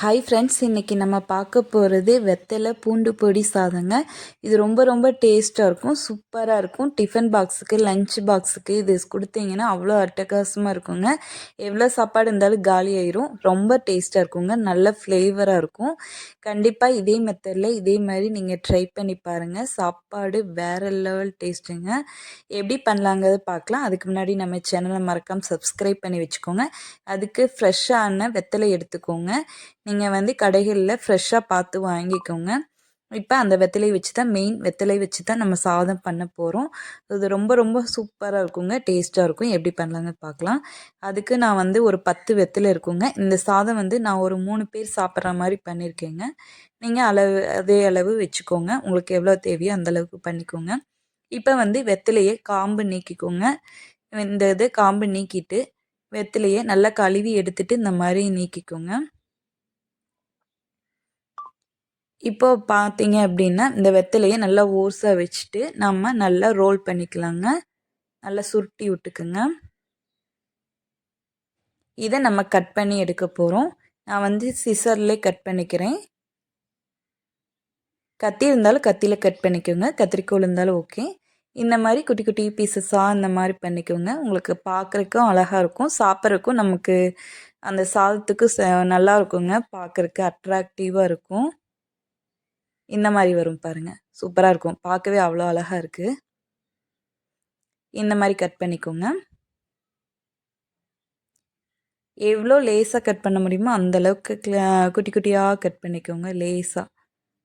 Hi friends இன்றைக்கி நம்ம பார்க்க போகிறது வெத்தலை பூண்டு பொடி சாதங்க. இது ரொம்ப ரொம்ப டேஸ்ட்டாக இருக்கும் சூப்பராக இருக்கும். டிஃபன் பாக்ஸுக்கு லஞ்ச் பாக்ஸுக்கு இது கொடுத்தீங்கன்னா அவ்வளோ அட்டகாசமாக இருக்குங்க. எவ்வளோ சாப்பாடு இருந்தாலும் காலி ஆயிரும். ரொம்ப டேஸ்ட்டாக இருக்குங்க நல்ல ஃப்ளேவராக இருக்கும். கண்டிப்பாக இதே மெத்தடில் இதே மாதிரி நீங்கள் ட்ரை பண்ணி பாருங்கள் சாப்பாடு வேறு லெவல் டேஸ்ட்டுங்க எப்படி பண்ணலாங்கிறத பார்க்கலாம். அதுக்கு முன்னாடி நம்ம சேனலை மறக்காமல் சப்ஸ்கிரைப் பண்ணி வச்சுக்கோங்க. அதுக்கு ஃப்ரெஷ்ஷான வெத்தலை எடுத்துக்கோங்க. நீங்கள் வந்து கடைகளில் ஃப்ரெஷ்ஷாக பார்த்து வாங்கிக்கோங்க. இப்போ அந்த வெத்தலை வச்சு தான் மெயின் வெத்தலை வச்சு தான் நம்ம சாதம் பண்ண போகிறோம் இது ரொம்ப ரொம்ப சூப்பராக இருக்குங்க. டேஸ்ட்டாக இருக்கும். எப்படி பண்ணலான்னு பார்க்கலாம். அதுக்கு நான் வந்து ஒரு பத்து வெத்தலை இருக்குங்க. இந்த சாதம் வந்து நான் ஒரு மூணு பேர் சாப்பிட்ற மாதிரி பண்ணியிருக்கேங்க. நீங்கள் அளவு அதே அளவு வச்சுக்கோங்க. உங்களுக்கு எவ்வளோ தேவையோ அந்த அளவுக்கு பண்ணிக்கோங்க. இப்போ வந்து வெத்தலையை காம்பு நீக்கிக்கோங்க. இந்த இது காம்பு நீக்கிட்டு வெத்திலையை நல்லா கழுவி எடுத்துட்டு இந்த மாதிரி நீக்கிக்கோங்க. இப்போ பார்த்தீங்க அப்படின்னா இந்த வெத்தலையை நல்லா ஓர்ஸாக வச்சுட்டு நம்ம நல்லா ரோல் பண்ணிக்கலாங்க. நல்லா சுருட்டி விட்டுக்குங்க. இதை நம்ம கட் பண்ணி எடுக்க போகிறோம் நான் வந்து சிசர்லேயே கட் பண்ணிக்கிறேன். கத்தி இருந்தாலும் கத்தியில் கட் பண்ணிக்கோங்க. கத்திரிக்கோள் இருந்தாலும் ஓகே. இந்த மாதிரி குட்டி குட்டி பீசஸாக இந்த மாதிரி பண்ணிக்கோங்க. உங்களுக்கு பார்க்குறக்கும் அழகாக இருக்கும். சாப்பிட்றக்கும் நமக்கு அந்த சாதத்துக்கு நல்லா இருக்குங்க. பார்க்குறக்கு அட்ராக்டிவாக இருக்கும். இந்த மாதிரி வரும் பாருங்கள் சூப்பராக இருக்கும். பார்க்கவே அவ்வளோ அழகாக இருக்குது இந்த மாதிரி கட் பண்ணிக்கோங்க. எவ்வளோ லேஸாக கட் பண்ண முடியுமோ அந்தளவுக்கு குட்டி குட்டியாக கட் பண்ணிக்கோங்க லேஸாக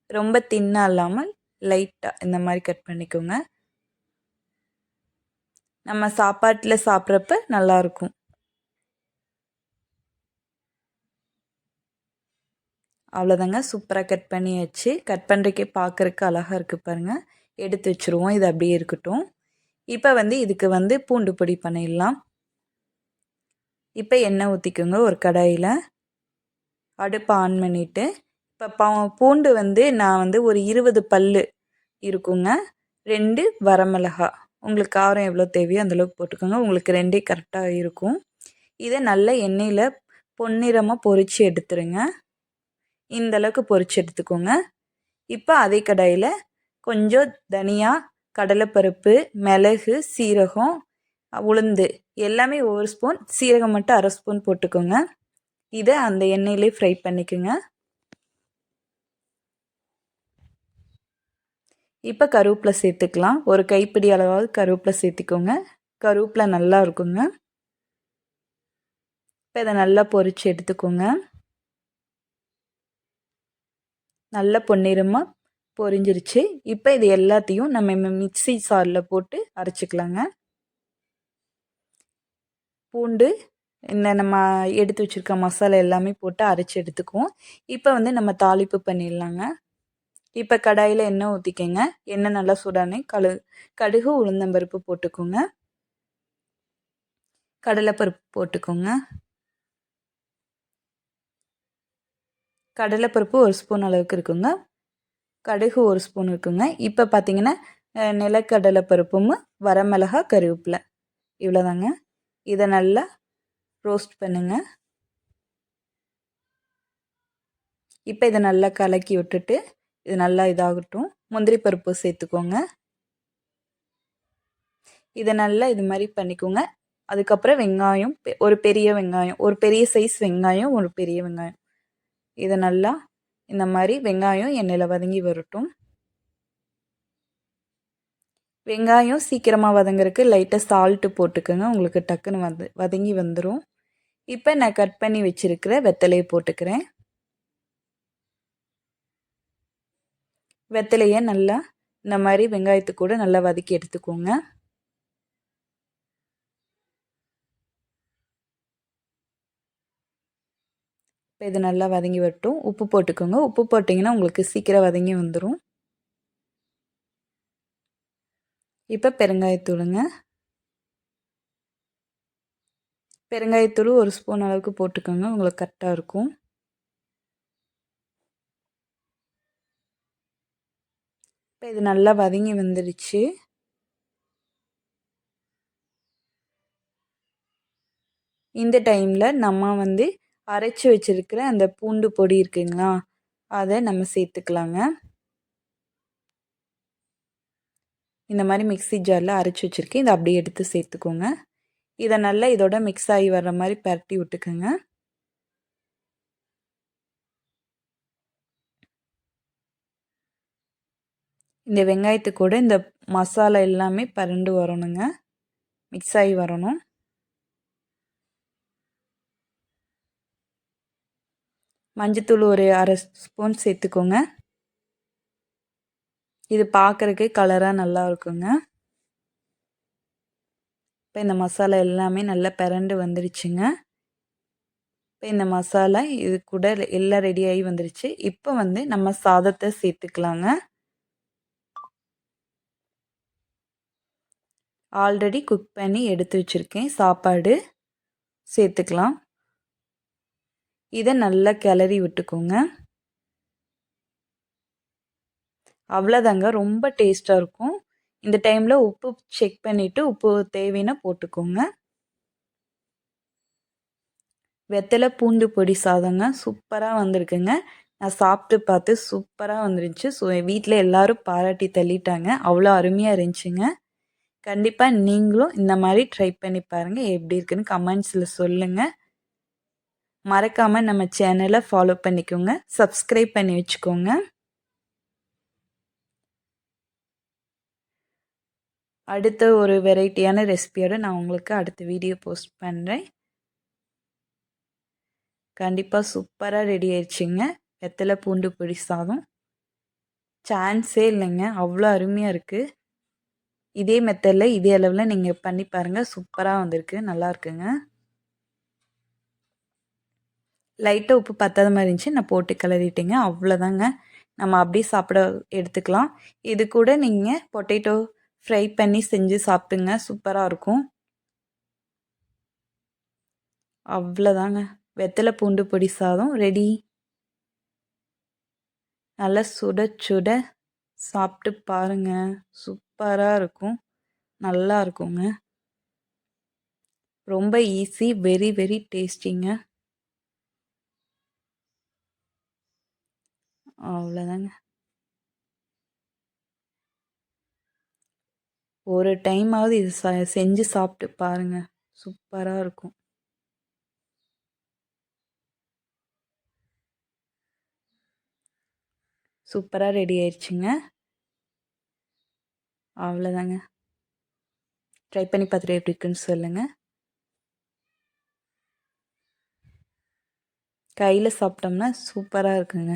ரொம்ப தின்னாக இல்லாமல் லைட்டாக இந்த மாதிரி கட் பண்ணிக்கோங்க. நம்ம சாப்பாட்டில் சாப்பிட்றப்ப நல்லாயிருக்கும் அவ்வளோதாங்க சூப்பராக கட் பண்ணி வச்சு கட் பண்ணுறக்கே பார்க்குறக்கு அழகாக இருக்குது பாருங்கள் எடுத்து வச்சுருவோம். இது அப்படியே இருக்கட்டும். இப்போ வந்து இதுக்கு வந்து பூண்டு பொடி பண்ணிடலாம். இப்போ எண்ணெய் ஊற்றிக்கோங்க ஒரு கடாயில். அடுப்பை ஆன் பண்ணிவிட்டு இப்போ பா பூண்டு வந்து நான் வந்து ஒரு இருபது பல் இருக்குங்க. ரெண்டு வரமிளகா. உங்களுக்கு காரம் எவ்வளோ தேவையோ அந்தளவுக்கு போட்டுக்கோங்க. உங்களுக்கு ரெண்டே கரெக்டாக இருக்கும். இதை நல்ல எண்ணெயில் பொன்னிறமாக பொறிச்சு எடுத்துருங்க. இந்த அளவுக்கு பொரிச்சு எடுத்துக்கோங்க. இப்போ அதே கடாயில் கொஞ்சம் தனியா கடலைப்பருப்பு மிளகு சீரகம் உளுந்து எல்லாமே ஒவ்வொரு ஸ்பூன் சீரகம் மட்டும் அரை ஸ்பூன் போட்டுக்கோங்க. இதை அந்த எண்ணெயிலே ஃப்ரை பண்ணிக்கோங்க. இப்போ கருவேப்பிலை சேர்த்துக்கலாம். ஒரு கைப்பிடி அளவாவது கருவேப்பிலை சேர்த்துக்கோங்க. கருவேப்பிலை நல்லா இருக்குங்க. இப்போ இதை நல்லா பொரித்து எடுத்துக்கோங்க. நல்ல பொன்னிறமாக பொரிஞ்சிருச்சு. இப்போ இது எல்லாத்தையும் நம்ம மிக்சி சாரில் போட்டு அரைச்சிக்கலாங்க. பூண்டு இந்த நம்ம எடுத்து வச்சுருக்க மசாலா எல்லாமே போட்டு அரைச்சி எடுத்துக்குவோம். இப்போ வந்து நம்ம தாளிப்பு பண்ணிடலாங்க. இப்போ கடாயில் எண்ணெய் ஊற்றிக்கங்க எண்ணெய் நல்லா சூடானே கழு கடுகு உளுந்தம்பருப்பு போட்டுக்கோங்க. கடலைப்பருப்பு போட்டுக்கோங்க. கடலைப்பருப்பு ஒரு ஸ்பூன் அளவுக்கு இருக்குங்க. கடுகு ஒரு ஸ்பூன் இருக்குங்க. இப்போ பார்த்தீங்கன்னா நிலக்கடலை பருப்பும் வரமிளகா கருவேப்பிலை. இவ்வளோதாங்க இதை நல்லா ரோஸ்ட் பண்ணுங்க. இப்போ இதை நல்லா கலக்கி விட்டுட்டு இது நல்லா இதாகட்டும். முந்திரி பருப்பு சேர்த்துக்கோங்க. இதை நல்லா இது மாதிரி பண்ணிக்கோங்க. அதுக்கப்புறம் வெங்காயம் ஒரு பெரிய வெங்காயம் ஒரு பெரிய சைஸ் வெங்காயம் ஒரு பெரிய வெங்காயம். இதை நல்லா இந்த மாதிரி வெங்காயம் எண்ணெயில் வதங்கி வரட்டும். வெங்காயம் சீக்கிரமாக வதங்குறதுக்கு லைட்டாக சால்ட்டு போட்டுக்கோங்க. உங்களுக்கு டக்குன்னு வந்து வதங்கி வந்துடும் இப்போ நான் கட் பண்ணி வச்சுருக்கிற வெத்தலையை போட்டுக்கிறேன். வெத்தலையை நல்லா இந்த மாதிரி வெங்காயத்து கூட நல்லா வதக்கி எடுத்துக்கோங்க. இப்போ இது நல்லா வதங்கி வரட்டும். உப்பு போட்டுக்கோங்க. உப்பு போட்டிங்கன்னா உங்களுக்கு சீக்கிரம் வதங்கி வந்துடும் இப்போ பெருங்காயத்தூளுங்க. பெருங்காயத்தூள் ஒரு ஸ்பூன் அளவுக்கு போட்டுக்கோங்க. உங்களுக்கு கரெக்டாக இருக்கும். இப்போ இது நல்லா வதங்கி வந்துடுச்சு இந்த டைமில் நம்ம வந்து அரைச்சி வச்சிருக்கிற அந்த பூண்டு பொடி இருக்குங்களா? அதை நம்ம சேர்த்துக்கலாங்க. இந்த மாதிரி மிக்ஸி ஜாரில் அரைச்சி வச்சுருக்கேன். இதை அப்படியே எடுத்து சேர்த்துக்கோங்க. இதை நல்லா இதோட மிக்ஸ் ஆகி வர்ற மாதிரி பரட்டி விட்டுக்கோங்க. இந்த வெங்காயத்து கூட இந்த மசாலா எல்லாமே பரண்டு வரணுங்க. மிக்ஸ் ஆகி வரணும். மஞ்சத்தூள் ஒரு அரை ஸ்பூன் சேர்த்துக்கோங்க. இது பார்க்குறக்கு கலராக நல்லா இருக்குங்க. இப்போ இந்த மசாலா எல்லாமே நல்லா பிறண்டு வந்துடுச்சுங்க இப்போ இந்த மசாலா இது கூட எல்லாம் ரெடியாகி வந்துடுச்சு இப்போ வந்து நம்ம சாதத்தை சேர்த்துக்கலாங்க. ஆல்ரெடி குக் பண்ணி எடுத்து வச்சுருக்கேன். சாப்பாடு சேர்த்துக்கலாம். இதை நல்லா கிளறி விட்டுக்கோங்க. அவ்வளோதாங்க ரொம்ப டேஸ்ட்டாக இருக்கும். இந்த டைமில் உப்பு செக் பண்ணிவிட்டு உப்பு தேவைன்னா போட்டுக்கோங்க. வெத்தலை பூண்டு பொடி சாதங்க சூப்பராக வந்திருக்குங்க. நான் சாப்பிட்டு பார்த்து சூப்பராக வந்துருந்துச்சு ஸோ என் வீட்டில் எல்லோரும் பாராட்டி தள்ளிட்டாங்க. அவ்வளோ அருமையாக இருந்துச்சுங்க. கண்டிப்பாக நீங்களும் இந்த மாதிரி ட்ரை பண்ணி பாருங்கள் எப்படி இருக்குன்னு கமெண்ட்ஸில் சொல்லுங்கள் மறக்காமல் நம்ம சேனலை ஃபாலோ பண்ணிக்கோங்க. சப்ஸ்கிரைப் பண்ணி வச்சுக்கோங்க. அடுத்த ஒரு வெரைட்டியான ரெசிபியோடு நான் உங்களுக்கு அடுத்த வீடியோ போஸ்ட் பண்ணுறேன் கண்டிப்பாக சூப்பராக ரெடி ஆயிடுச்சுங்க. வெத்தலை பூண்டு பொடி சாதம். சான்ஸே இல்லைங்க. அவ்வளோ அருமையாக இருக்குது இதே மெத்தடில் இதே அளவில் நீங்கள் பண்ணி பாருங்கள் சூப்பராக வந்திருக்கு. நல்லா இருக்குங்க. லைட்டாக உப்பு பத்தாத மாதிரி இருந்துச்சு. நான் போட்டு கிளறிட்டேங்க அவ்வளோதாங்க நம்ம அப்படியே சாப்பிட எடுத்துக்கலாம். இது கூட நீங்கள் பொட்டேட்டோ ஃப்ரை பண்ணி செஞ்சு சாப்பிட்டுங்க சூப்பராக இருக்கும். அவ்வளோதாங்க வெத்தலை பூண்டு பொடி சாதம் ரெடி. நல்லா சுட சுட சாப்பிட்டு பாருங்க. சூப்பராக இருக்கும். நல்லா இருக்குங்க. ரொம்ப ஈஸி வெரி வெரி டேஸ்டிங்க. அவ்வளோதாங்க. ஒரு டைமாவது இது ச செஞ்சு சாப்பிட்டு பாருங்கள் சூப்பராக இருக்கும். சூப்பராக ரெடி ஆயிடுச்சுங்க. அவ்வளோதாங்க. ட்ரை பண்ணி பார்த்துட்டு எப்படி இருக்குன்னு சொல்லுங்கள் கையில் சாப்பிட்டோம்னா சூப்பராக இருக்குங்க.